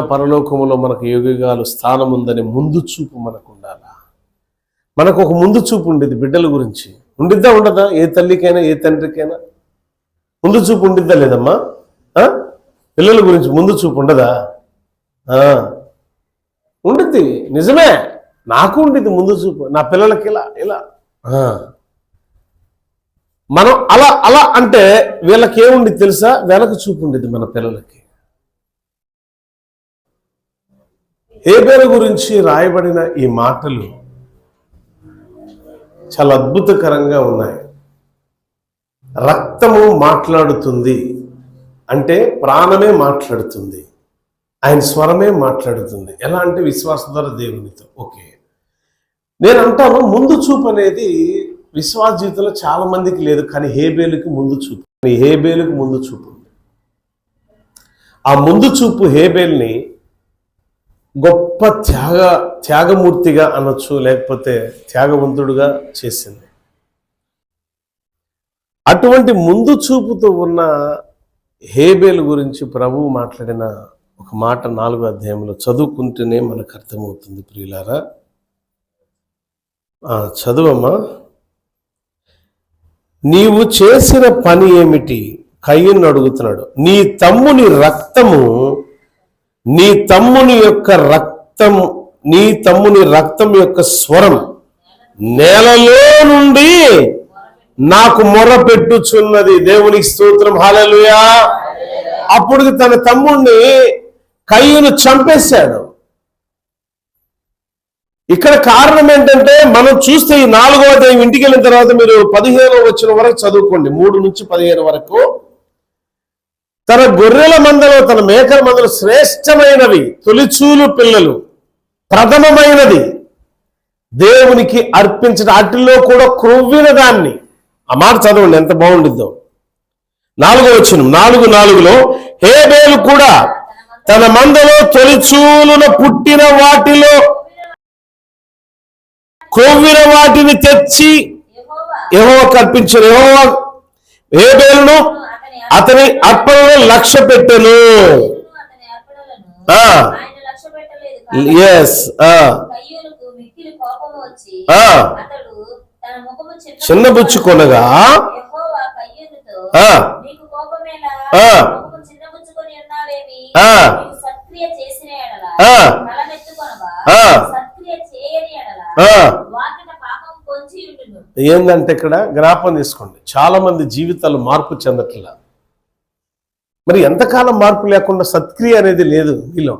పరలోకములో మనకు యోగిగాలు స్థానం ఉందని ముందు చూపు మనకు ఉండాలా మనకు ఒక ముందు చూపు ఉండేది బిడ్డల గురించి. ఉండిద్దా ఉండదా? ఏ తల్లికైనా ఏ తండ్రికైనా? ముందు చూపు ఉండిద్దా లేదమ్మా? పిల్లల గురించి ముందు చూపు ఉండదా? ఉండిద్ది నిజమే. నాకు ఉండిద్ది ముందు చూపు. నా పిల్లలకి ఇలా ఇలా. మనం అలా అలా అంటే వీళ్ళకి ఏముండి తెలుసా? వెనక చూపు ఉండిద్ది మన పిల్లలకి. హేబేలు గురించి రాయబడిన ఈ మాటలు చాలా అద్భుతకరంగా ఉన్నాయి. రక్తము మాట్లాడుతుంది అంటే ప్రాణమే మాట్లాడుతుంది. ఆయన స్వరమే మాట్లాడుతుంది. ఎలా అంటే విశ్వాస ద్వారా దేవునితో. ఓకే. నేను అంటాను ముందు చూపు అనేది విశ్వాస జీవితంలో చాలా మందికి లేదు కానీ హేబేలుకి ముందు చూపు. హేబేలుకి ముందు చూపు ఆ ముందు చూపు హేబేల్ని గొప్ప త్యాగ త్యాగమూర్తిగా అనొచ్చు లేకపోతే త్యాగవంతుడుగా చేసింది. అటువంటి ముందు చూపుతో ఉన్న హేబేలు గురించి ప్రభువు మాట్లాడిన ఒక మాట నాలుగో అధ్యాయంలో చదువుకుంటేనే మనకు అర్థమవుతుంది ప్రియులారా. చదువమ్మా. నీవు చేసిన పని ఏమిటి? కయ్యను అడుగుతున్నాడు. నీ తమ్ముని రక్తము నీ తమ్ముని యొక్క రక్తం నీ తమ్ముని రక్తం యొక్క స్వరం నేలలో నుండి నాకు మొర పెట్టుచున్నది దేవునికి స్తోత్రం. హాలలుయా అప్పుడు తన తమ్ముణ్ణి కయ్యను చంపేశాడు. ఇక్కడ కారణం ఏంటంటే మనం చూస్తే ఈ నాలుగో అధ్యాయం ఇంటికి వెళ్ళిన తర్వాత మీరు పదిహేను వచ్చిన వరకు చదువుకోండి. మూడు నుంచి పదిహేను వరకు తన గొర్రెల మందలో తన మేకల మందలు శ్రేష్టమైనవి తొలిచూలు పిల్లలు ప్రథమమైనది దేవునికి అర్పించడం వాటిల్లో కూడా క్రొవ్విన దాన్ని. ఆ మాట చదవండి ఎంత బాగుండిద్దో. నాలుగో వచ్చిన నాలుగు నాలుగులో హేబేలు కూడా తన మందలో తొలిచూలున పుట్టిన వాటిలో కొవ్విన వాటిని తెచ్చి ఏవో కల్పించారు ఏవో హేబేలును అతని అర్పణలో లక్ష్య పెట్టెను. ఎస్ చిన్నబుచ్చుకొనగా ఏందంటే ఇక్కడ జ్ఞాపం తీసుకోండి. చాలా మంది జీవితాలు మార్పు చెందట్లా. మరి ఎంతకాలం మార్పు లేకుండా సత్క్రియ అనేది లేదు వీళ్ళు